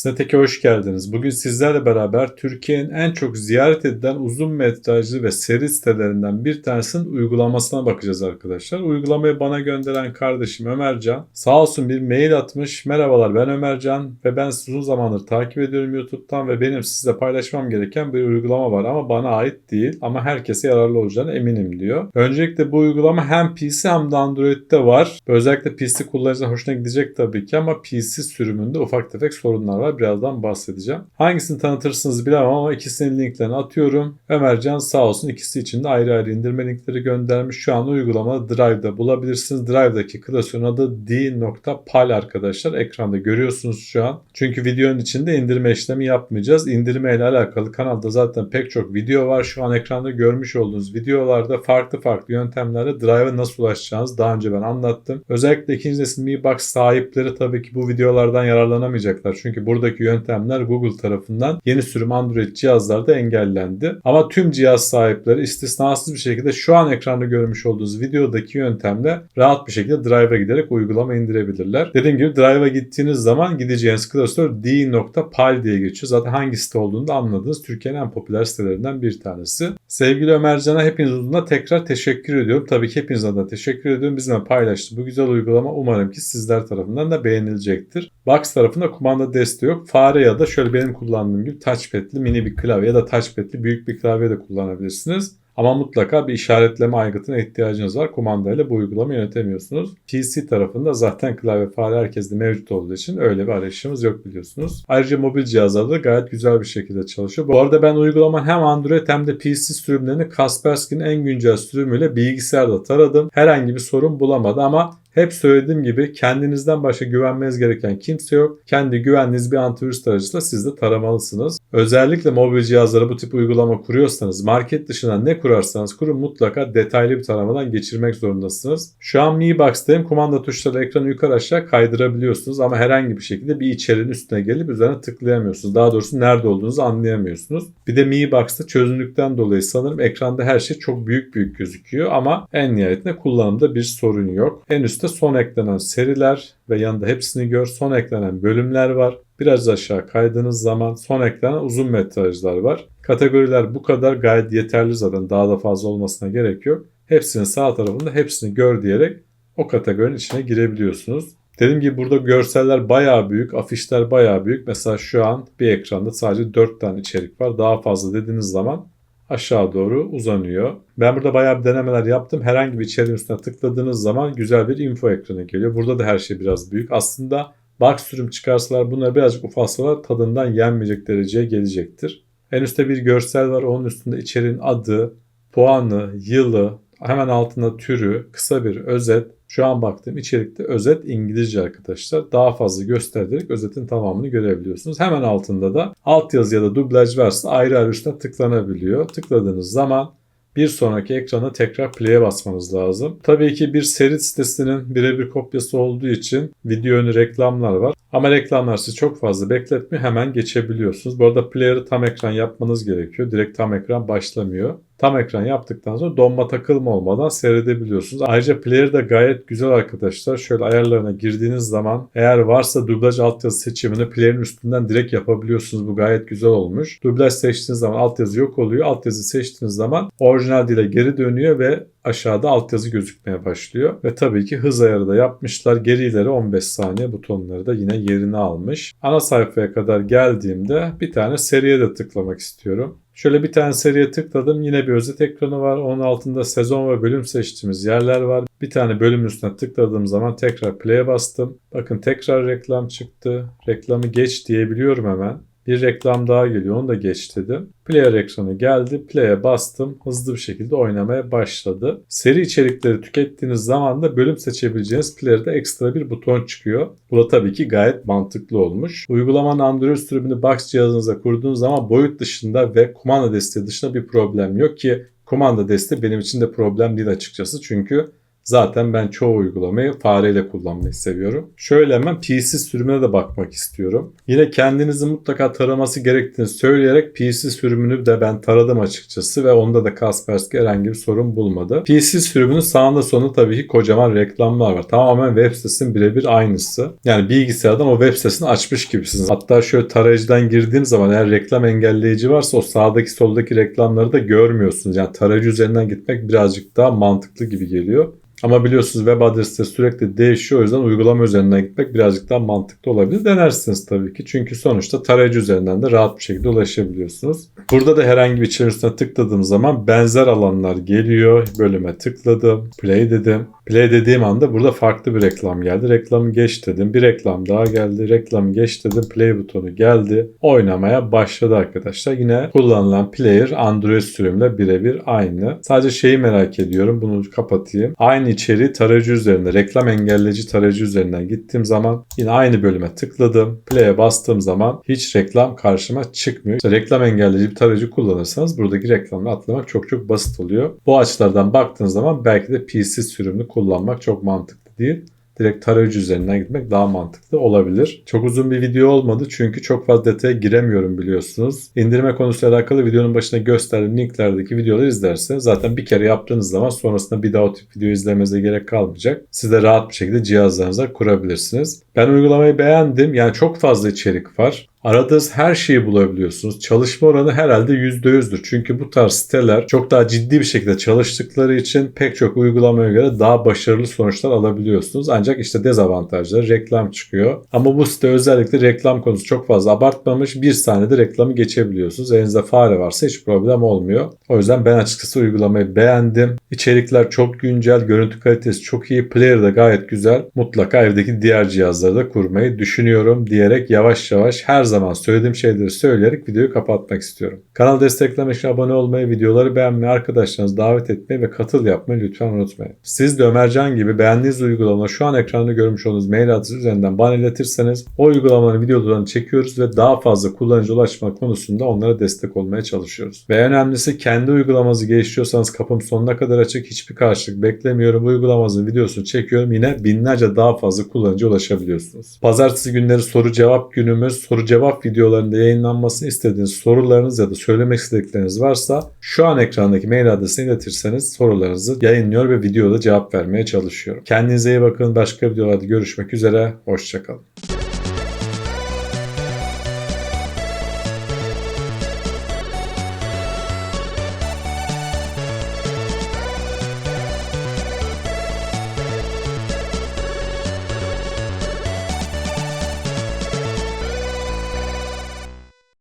Snetec'e hoş geldiniz. Bugün sizlerle beraber Türkiye'nin en çok ziyaret edilen uzun metrajlı ve seri sitelerinden bir tanesinin uygulamasına bakacağız arkadaşlar. Uygulamayı bana gönderen kardeşim Ömercan sağ olsun bir mail atmış. Merhabalar ben Ömercan ve ben sizi uzun zamandır takip ediyorum YouTube'dan ve benim sizle paylaşmam gereken bir uygulama var ama bana ait değil ama herkese yararlı olacağına eminim diyor. Öncelikle bu uygulama hem PC hem de Android'de var. Özellikle PC kullanıcılarına hoşuna gidecek tabii ki ama PC sürümünde ufak tefek sorunlar var. Birazdan bahsedeceğim. Hangisini tanıtırsınız bilemem ama ikisinin linklerini atıyorum. Ömercan sağ olsun ikisi için de ayrı ayrı indirme linkleri göndermiş. Şu an uygulamada Drive'da bulabilirsiniz. Drive'daki klasörün adı d.pal arkadaşlar. Ekranda görüyorsunuz şu an. Çünkü videonun içinde indirme işlemi yapmayacağız. İndirme ile alakalı kanalda zaten pek çok video var. Şu an ekranda görmüş olduğunuz videolarda farklı farklı yöntemlerle Drive'a nasıl ulaşacağınız daha önce ben anlattım. Özellikle ikinci nesil Mi Box sahipleri tabii ki bu videolardan yararlanamayacaklar. Çünkü buradaki yöntemler Google tarafından yeni sürüm Android cihazlarda engellendi. Ama tüm cihaz sahipleri istisnasız bir şekilde şu an ekranda görmüş olduğunuz videodaki yöntemle rahat bir şekilde Drive'a giderek uygulama indirebilirler. Dediğim gibi Drive'a gittiğiniz zaman gideceğiniz klasör d.pal diye geçiyor. Zaten hangi site olduğunu da anladınız. Türkiye'nin en popüler sitelerinden bir tanesi. Sevgili Ömercan'a hepiniz adına tekrar teşekkür ediyorum. Tabii ki hepiniz adına teşekkür ediyorum. Bizimle paylaştı bu güzel uygulama. Umarım ki sizler tarafından da beğenilecektir. Box tarafında kumanda desteği yok. Fare ya da şöyle benim kullandığım gibi touchpad'li mini bir klavye ya da touchpad'li büyük bir klavye de kullanabilirsiniz. Ama mutlaka bir işaretleme aygıtına ihtiyacınız var. Kumandayla bu uygulamayı yönetemiyorsunuz. PC tarafında zaten klavye fare herkeste mevcut olduğu için öyle bir arayışımız yok biliyorsunuz. Ayrıca mobil cihazlarda da gayet güzel bir şekilde çalışıyor. Bu arada ben uygulama hem Android hem de PC sürümlerini Kaspersky'nin en güncel sürümüyle bilgisayarda taradım. Herhangi bir sorun bulamadı ama hep söylediğim gibi kendinizden başka güvenmeniz gereken kimse yok. Kendi güvendiğiniz bir antivirüs tarayıcısıyla siz de taramalısınız. Özellikle mobil cihazlara bu tip uygulama kuruyorsanız market dışına ne kurarsanız kurun mutlaka detaylı bir taramadan geçirmek zorundasınız. Şu an Mi Box'tayım. Kumanda tuşları ekranı yukarı aşağı kaydırabiliyorsunuz ama herhangi bir şekilde bir içeriğin üstüne gelip üzerine tıklayamıyorsunuz. Daha doğrusu nerede olduğunuzu anlayamıyorsunuz. Bir de Mi Box'ta çözünürlükten dolayı sanırım ekranda her şey çok büyük büyük gözüküyor ama en nihayetinde kullanımda bir sorun yok. En üstte son eklenen seriler ve yanında hepsini gör. Son eklenen bölümler var. Biraz aşağı kaydığınız zaman son eklenen uzun metrajlar var. Kategoriler bu kadar gayet yeterli zaten. Daha da fazla olmasına gerek yok. Hepsinin sağ tarafında hepsini gör diyerek o kategorinin içine girebiliyorsunuz. Dediğim gibi burada görseller bayağı büyük, afişler bayağı büyük. Mesela şu an bir ekranda sadece 4 tane içerik var. Daha fazla dediğiniz zaman aşağı doğru uzanıyor. Ben burada bayağı bir denemeler yaptım. Herhangi bir içeriğin üstüne tıkladığınız zaman güzel bir info ekranı geliyor. Burada da her şey biraz büyük. Aslında box sürüm çıkarsalar bunları birazcık ufalsalar tadından yenmeyecek dereceye gelecektir. En üstte bir görsel var. Onun üstünde içeriğin adı, puanı, yılı, hemen altında türü, kısa bir özet, şu an baktığım içerikte özet İngilizce arkadaşlar. Daha fazla göstererek özetin tamamını görebiliyorsunuz. Hemen altında da altyazı ya da dublaj varsa ayrı ayrı üstüne tıklanabiliyor. Tıkladığınız zaman bir sonraki ekrana tekrar play'e basmanız lazım. Tabii ki bir seri sitesinin birebir kopyası olduğu için video önü reklamlar var. Ama reklamlar sizi çok fazla bekletmiyor. Hemen geçebiliyorsunuz. Bu arada player'ı tam ekran yapmanız gerekiyor. Direkt tam ekran başlamıyor. Tam ekran yaptıktan sonra donma takılma olmadan seyredebiliyorsunuz. Ayrıca player de gayet güzel arkadaşlar. Şöyle ayarlarına girdiğiniz zaman eğer varsa dublaj altyazı seçimini player'in üstünden direkt yapabiliyorsunuz. Bu gayet güzel olmuş. Dublaj seçtiğiniz zaman altyazı yok oluyor. Altyazı seçtiğiniz zaman orijinal dile geri dönüyor ve aşağıda altyazı gözükmeye başlıyor. Ve tabii ki hız ayarı da yapmışlar. Geri ileri 15 saniye butonları da yine yerini almış. Ana sayfaya kadar geldiğimde bir tane seriye de tıklamak istiyorum. Şöyle bir tane seriye tıkladım. Yine bir özet ekranı var. Onun altında sezon ve bölüm seçtiğimiz yerler var. Bir tane bölüm üstüne tıkladığım zaman tekrar play'e bastım. Bakın tekrar reklam çıktı. Reklamı geç diyebiliyorum hemen. Bir reklam daha geliyor. Onu da geç dedim. Player ekranı geldi. Play'e bastım. Hızlı bir şekilde oynamaya başladı. Seri içerikleri tükettiğiniz zaman da bölüm seçebileceğiniz player'da ekstra bir buton çıkıyor. Bu da tabii ki gayet mantıklı olmuş. Uygulamanın Android sürümünü Box cihazınıza kurduğunuz zaman boyut dışında ve kumanda desteği dışında bir problem yok ki kumanda desteği benim için de problem değil açıkçası. Çünkü Zaten ben çoğu uygulamayı fareyle kullanmayı seviyorum. Şöyle hemen PC sürümüne de bakmak istiyorum. Yine kendinizi mutlaka taraması gerektiğini söyleyerek PC sürümünü de ben taradım açıkçası ve onda da Kaspersky herhangi bir sorun bulmadı. PC sürümünün sağında sonunda tabii ki kocaman reklamlar var. Tamamen web sitesinin birebir aynısı. Yani bilgisayardan o web sitesini açmış gibisiniz. Hatta şöyle tarayıcıdan girdiğim zaman eğer reklam engelleyici varsa o sağdaki soldaki reklamları da görmüyorsunuz. Yani tarayıcı üzerinden gitmek birazcık daha mantıklı gibi geliyor. Ama biliyorsunuz web adresi de sürekli değişiyor. O yüzden uygulama üzerinden gitmek birazcık daha mantıklı olabilir. Denersiniz tabii ki. Çünkü sonuçta tarayıcı üzerinden de rahat bir şekilde ulaşabiliyorsunuz. Burada da herhangi bir üstüne tıkladığım zaman benzer alanlar geliyor. Bölüme tıkladım. Play dedim. Play dediğim anda burada farklı bir reklam geldi. Reklamı geç dedim. Bir reklam daha geldi. Reklamı geç dedim. Play butonu geldi. Oynamaya başladı arkadaşlar. Yine kullanılan player Android sürümle birebir aynı. Sadece şeyi merak ediyorum. Bunu kapatayım. Aynı içeriği tarayıcı üzerinde, reklam engelleyici tarayıcı üzerinden gittiğim zaman yine aynı bölüme tıkladım. Play'e bastığım zaman hiç reklam karşıma çıkmıyor. İşte reklam engelleyici bir tarayıcı kullanırsanız buradaki reklamı atlamak çok çok basit oluyor. Bu açılardan baktığınız zaman belki de PC sürümünü kullanmak çok mantıklı değil direkt tarayıcı üzerinden gitmek daha mantıklı olabilir. Çok uzun bir video olmadı çünkü çok fazla detaya giremiyorum biliyorsunuz. İndirme konusuyla alakalı videonun başında gösterdiğim linklerdeki videoları izlerseniz zaten bir kere yaptığınız zaman sonrasında bir daha o tip video izlemenize gerek kalmayacak. Siz de rahat bir şekilde cihazlarınıza kurabilirsiniz. Ben uygulamayı beğendim. Yani çok fazla içerik var. Aradığınız her şeyi bulabiliyorsunuz. Çalışma oranı herhalde %100'dür. Çünkü bu tarz siteler çok daha ciddi bir şekilde çalıştıkları için pek çok uygulamaya göre daha başarılı sonuçlar alabiliyorsunuz. Ancak işte dezavantajları reklam çıkıyor. Ama bu site özellikle reklam konusu çok fazla abartmamış. Bir saniyede reklamı geçebiliyorsunuz. Elinizde fare varsa hiç problem olmuyor. O yüzden ben açıkçası uygulamayı beğendim. İçerikler çok güncel, görüntü kalitesi çok iyi, player da gayet güzel. Mutlaka evdeki diğer cihazları da kurmayı düşünüyorum diyerek yavaş yavaş her zaman söylediğim şeyleri söyleyerek videoyu kapatmak istiyorum. Kanal desteklemek için abone olmayı, videoları beğenmeyi, arkadaşlarınızı davet etmeyi ve katıl yapmayı lütfen unutmayın. Siz de Ömercan gibi beğendiğiniz uygulama şu an ekranda görmüş olduğunuz mail adresi üzerinden bana iletirseniz o uygulamanın videolarını çekiyoruz ve daha fazla kullanıcı ulaşma konusunda onlara destek olmaya çalışıyoruz. Ve önemlisi kendi uygulamanızı geliştiriyorsanız kapım sonuna kadar açık hiçbir karşılık beklemiyorum. Uygulamanızın videosunu çekiyorum yine binlerce daha fazla kullanıcı ulaşabiliyorsunuz. Pazartesi günleri soru cevap günümüz. Soru cevap videolarında yayınlanmasını istediğiniz sorularınız ya da söylemek istedikleriniz varsa şu an ekrandaki mail adresine iletirseniz sorularınızı yayınlıyor ve videoda cevap vermeye çalışıyorum. Kendinize iyi bakın. Başka videolarda görüşmek üzere. Hoşçakalın.